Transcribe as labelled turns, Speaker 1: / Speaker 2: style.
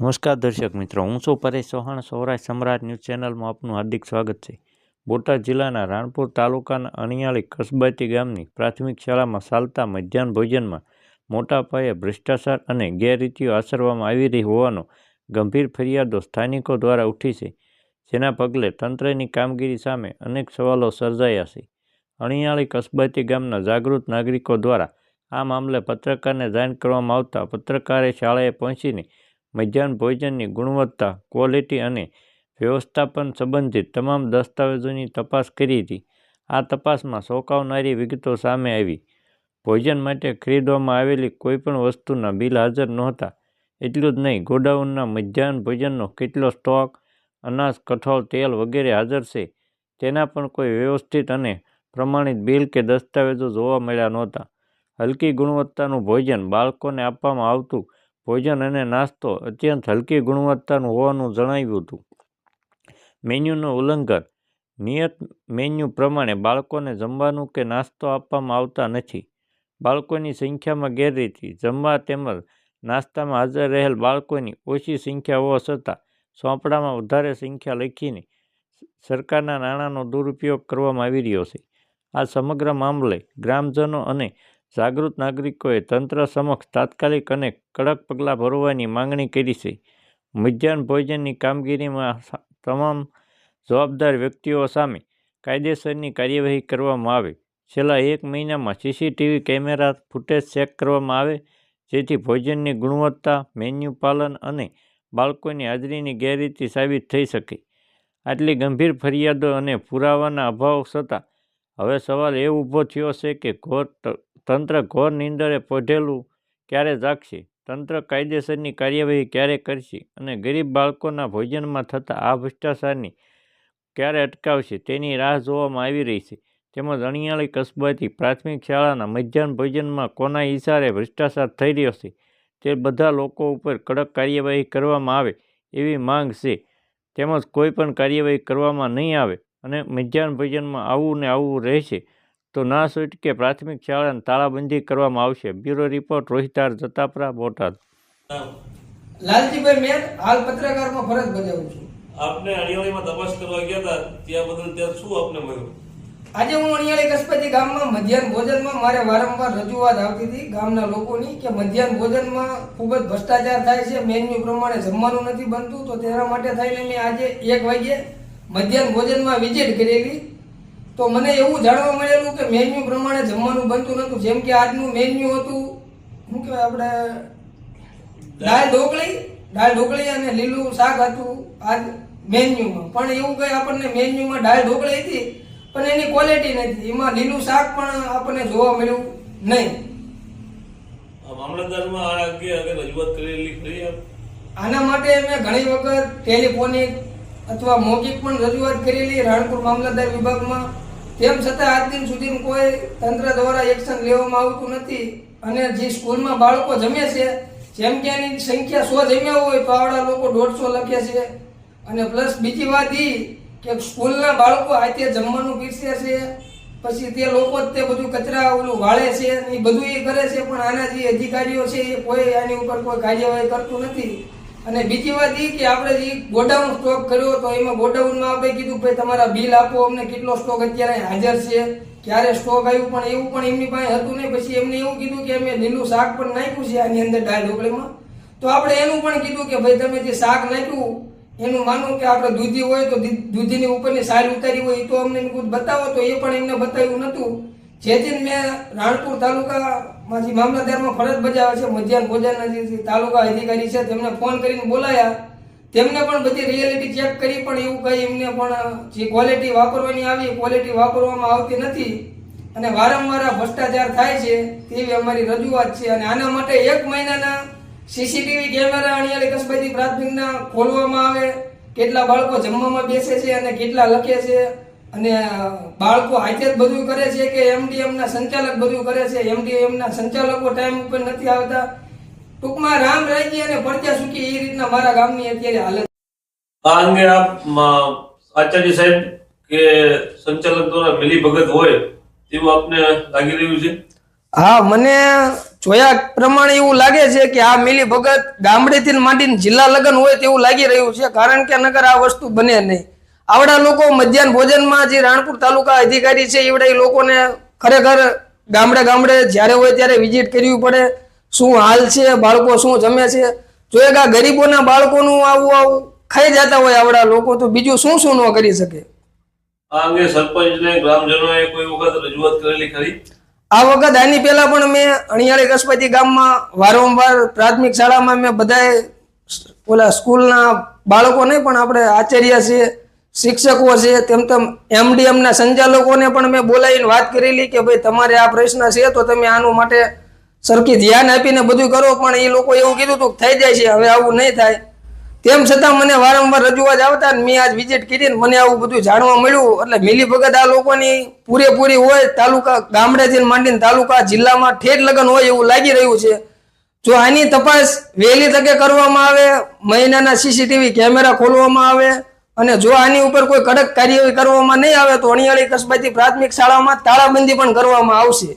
Speaker 1: નમસ્કાર દર્શક મિત્રો, હું છું પરેશ ચૌહાણ, સૌરાષ્ટ્ર સમ્રાટ ન્યૂઝ ચેનલમાં આપનું હાર્દિક સ્વાગત છે. બોટાદ જિલ્લાના રાણપુર તાલુકાના અણિયાળી કસબાતી ગામની પ્રાથમિક શાળામાં ચાલતા મધ્યાહન ભોજનમાં મોટા પાયે ભ્રષ્ટાચાર અને ગેરરીતિઓ આચરવામાં આવી રહી હોવાનો ગંભીર ફરિયાદો સ્થાનિકો દ્વારા ઉઠી છે, જેના પગલે તંત્રની કામગીરી સામે અનેક સવાલો સર્જાયા છે. અણિયાળી કસબાતી ગામના જાગૃત નાગરિકો દ્વારા આ મામલે પત્રકારને જાણ કરવામાં આવતા પત્રકારે શાળાએ પહોંચીને મધ્યાહન ભોજનની ગુણવત્તા ક્વોલિટી અને વ્યવસ્થાપન સંબંધિત તમામ દસ્તાવેજોની તપાસ કરી હતી. આ તપાસમાં ચોંકાવનારી વિગતો સામે આવી. ભોજન માટે ખરીદવામાં આવેલી કોઈપણ વસ્તુના બિલ હાજર નહોતા. એટલું જ નહીં, ગોડાઉનના મધ્યાહન ભોજનનો કેટલો સ્ટોક, અનાજ, કઠોળ, તેલ વગેરે હાજર છે. તેના પણ કોઈ વ્યવસ્થિત અને પ્રમાણિત બિલ કે દસ્તાવેજો જોવા મળ્યા નહોતા. હલકી ગુણવત્તાનું ભોજન બાળકોને આપવામાં આવતું ભોજન અને નાસ્તો અત્યંત હલકી ગુણવત્તાનું હોવાનું જણાવ્યું હતું. મેન્યુનું ઉલ્લંઘન. નિયત મેન્યુ પ્રમાણે બાળકોને જમવાનું કે નાસ્તો આપવામાં આવતા નથી. બાળકોની સંખ્યામાં ગેરરીતિ. જમવા તેમજ નાસ્તામાં હાજર રહેલ બાળકોની ઓછી સંખ્યા હોવા છતાં સોંપડામાં વધારે સંખ્યા લખીને સરકારના નાણાંનો દુરુપયોગ કરવામાં આવી રહ્યો છે. આ સમગ્ર મામલે ગ્રામજનો અને જાગૃત નાગરિકોએ તંત્ર સમક્ષ તાત્કાલિક અને કડક પગલાં ભરવાની માંગણી કરી છે. મધ્યાહન ભોજનની કામગીરીમાં તમામ જવાબદાર વ્યક્તિઓ સામે કાયદેસરની કાર્યવાહી કરવામાં આવે. છેલ્લા એક મહિનામાં સીસીટીવી કેમેરા ફૂટેજ ચેક કરવામાં આવે, જેથી ભોજનની ગુણવત્તા, મેન્યુ પાલન અને બાળકોની હાજરીની ગેરરીતિ સાબિત થઈ શકે. આટલી ગંભીર ફરિયાદો અને પુરાવાના અભાવ છતાં હવે સવાલ એ ઊભો થયો છે કે ઘોર તંત્ર ઘોર નિંદરે પોઢેલું ક્યારે જાગશે? તંત્ર કાયદેસરની કાર્યવાહી ક્યારે કરશે? અને ગરીબ બાળકોના ભોજનમાં થતા આ ભ્રષ્ટાચારની ક્યારે અટકાવશે? તેની રાહ જોવામાં આવી રહી છે. તેમજ અણિયાળી કસ્બાથી પ્રાથમિક શાળાના મધ્યાહન ભોજનમાં કોના ઇશારે ભ્રષ્ટાચાર થઈ રહ્યો છે? તે બધા લોકો ઉપર કડક કાર્યવાહી કરવામાં આવે એવી માંગ છે. તેમજ કોઈ પણ કાર્યવાહી કરવામાં નહીં આવે અને મધ્યાહન ભોજનમાં આવું ને આવું રહેશે. તો ના છૂટકે પ્રાથમિક શાળાને તાળાબંધી કરવામાં આવશે. બ્યુરો રિપોર્ટ રોહિતાર જતાપરા બોટાદ.
Speaker 2: લાલજીભાઈ મેર હાલ પત્રકારમાં ફરજ બજાવું છું.
Speaker 3: આપને અણિયાળીમાં તપાસ કરવા ગયા હતા ત્યાં બદલ ત્યાં શું આપને મળ્યું?
Speaker 2: આજે હું અણિયાળી કસપતિ ગામમાં મધ્યાહન ભોજનમાં મારે વારંવાર રજૂઆત આવતી હતી ગામના લોકોની કે મધ્યાહન ભોજનમાં ખૂબ જ ભ્રષ્ટાચાર થાય છે મેન્યુ પ્રમાણે જમવાનું નથી બનતું તો તેના માટે થઈને મેં આજે એક વાગ્યે મધ્યાહન ભોજનમાં વિઝિટ કરેલી તો મને એવું જાણવા મળેલું કે મેન્યુ પ્રમાણે જમવાનું બનતું નહોતું. જેમ કે આજનું મેન્યુ હતું શું કહેવાય આપણે? દાળ ઢોકળી દાળ ઢોકળી અને લીલું શાક હતું આજ મેન્યુમાં પણ એવું કંઈ આપણને મેન્યુમાં દાળ ઢોકળી હતી પણ એની ક્વોલિટી નથી. એમાં લીલું શાક પણ આપણને જોવા મળ્યું નહીં.
Speaker 3: મામલતદારમાં આ અંગે રજૂઆત કરેલી ખરી આપ?
Speaker 2: આના માટે મેં ઘણી વખત ટેલિફોનિક અથવા મૌખિક પણ રજૂઆત કરેલી રાણપુર મામલતદાર વિભાગમાં, તેમ છતાં આજ દિન સુધી કોઈ તંત્ર દ્વારા એક્શન લેવામાં આવતું નથી અને જે સ્કૂલમાં બાળકો જમે છે, જેમ કે એની સંખ્યા સો જમ્યા હોય તો આવડા લોકો દોઢસો લખે છે. અને પ્લસ બીજી વાત એ કે સ્કૂલના બાળકો હાથે જમવાનું પીરસે છે, પછી તે લોકો જ તે બધું કચરા ઓલું વાળે છે એ બધું એ કરે છે, પણ આના જે અધિકારીઓ છે એ કોઈ આની ઉપર કોઈ કાર્યવાહી કરતું નથી. અને બીજી વાત એ કે આપણે જે ગોડાઉન સ્ટોક કર્યો તો એમાં ગોડાઉનમાં આપણે કીધું ભાઈ તમારા બિલ આપો, અમને કેટલો સ્ટોક અત્યારે હાજર છે, ક્યારે સ્ટોક આવ્યું, પણ એવું પણ એમની પાસે હતું નહીં. પછી એમને એવું કીધું કે અમે લીલું શાક પણ નાખ્યું છે આની અંદર દાળ ઢોકળીમાં. તો આપણે એનું પણ કીધું કે ભાઈ તમે જે શાક નાખ્યું, એનું માનવું કે આપણે દૂધી હોય તો દૂધીની ઉપરની સાલ ઉતારી હોય એ તો અમને બતાવો. તો એ પણ એમને બતાવ્યું નહોતું જેથી મેં રાણપુર તાલુકામાં જે મામલતદારમાં ફરજ બજાવે છે, મધ્યાહન ભોજન તાલુકા અધિકારી છે, તેમને ફોન કરીને બોલાયા. તેમને પણ બધી રિયાલિટી ચેક કરી, પણ એવું કંઈ એમને પણ જે ક્વોલિટી વાપરવાની આવી ક્વોલિટી વાપરવામાં આવતી નથી. અને વારંવાર ભ્રષ્ટાચાર થાય છે, તેવી અમારી રજૂઆત છે. અને આના માટે એક મહિનાના સીસીટીવી કેમેરા અણિયાળી કસબાથી પ્રાથમિકના ખોલવામાં આવે. કેટલા બાળકો જમવામાં બેસે છે અને કેટલા લખે છે. અને બાળકો હાથે જ બધું કરે છે કે એમડીએમ ના સંચાલક બધું કરે છે. એમડીએમ ના સંચાલકો ટાઈમ ઉપર નથી આવતા. ટૂંકમાં રામ રાજ્ય અને પડ્યા સુખી એ રીતના મારા ગામની અત્યારે હાલત.
Speaker 3: આ અંગે આપ આચાર્ય સાહેબ કે સંચાલક દ્વારા મિલી ભગત હોય તેવું આપને લાગી રહ્યું છે?
Speaker 2: હા મને જોયા પ્રમાણે એવું લાગે છે કે આ મિલી ભગત ગામડેથી માંડીને જિલ્લા લગ્ન હોય તેવું લાગી રહ્યું છે. કારણ કે નગર આ વસ્તુ બને નહીં. આવડા લોકો મધ્યાહન ભોજનમાં જે રાણપુર તાલુકા અધિકારી છે એવડા એ લોકોને ખરેખર ગામડે ગામડે જ્યારે હોય ત્યારે વિઝિટ કરવી પડે. શું હાલ છે બાળકો શું જમે છે? જો એક આ ગરીબોના બાળકોનું આવું આવું ખાઈ જતા હોય આવડા લોકો તો બીજું શું શું ન કરી શકે?
Speaker 3: આ અંગે સરપંચને ગ્રામજનોએ કોઈ વખત રજૂઆત કરેલી ખરી?
Speaker 2: આ વખત આની પહેલા પણ મેં અણિયાળી કસપતિ ગામમાં વારંવાર પ્રાથમિક શાળામાં મેં બધાએ ઓલા સ્કૂલના બાળકો નહીં પણ આપણે આચાર્ય છે શિક્ષકો છે, તેમ તેમ એમડીએમ ના સંચાલકોને પણ મેં બોલાવીને વાત કરેલી કે ભાઈ તમારે આ પ્રશ્ન છે, તો તમે આનું માટે સરખી ધ્યાન આપીને બધું કરો. પણ એ લોકો એવું કીધું હતું થઈ જાય છે, હવે આવું નહીં થાય. તેમ છતાં મને વારંવાર રજૂઆત આવતા મેં આજ વિઝિટ કરીને મને આવું બધું જાણવા મળ્યું. એટલે મિલી ભગત આ લોકોની પૂરેપૂરી હોય, તાલુકા ગામડેથી માંડીને તાલુકા જિલ્લામાં ઠેઠ લગ્ન હોય એવું લાગી રહ્યું છે. જો આની તપાસ વહેલી તકે કરવામાં આવે, મહિનાના સીસીટીવી કેમેરા ખોલવામાં આવે અને જો આની ઉપર કોઈ કડક કાર્યવાહી કરવામાં નહીં આવે તો અણિયાળી કસબાથી પ્રાથમિક શાળામાં તાળાબંધી પણ કરવામાં આવશે.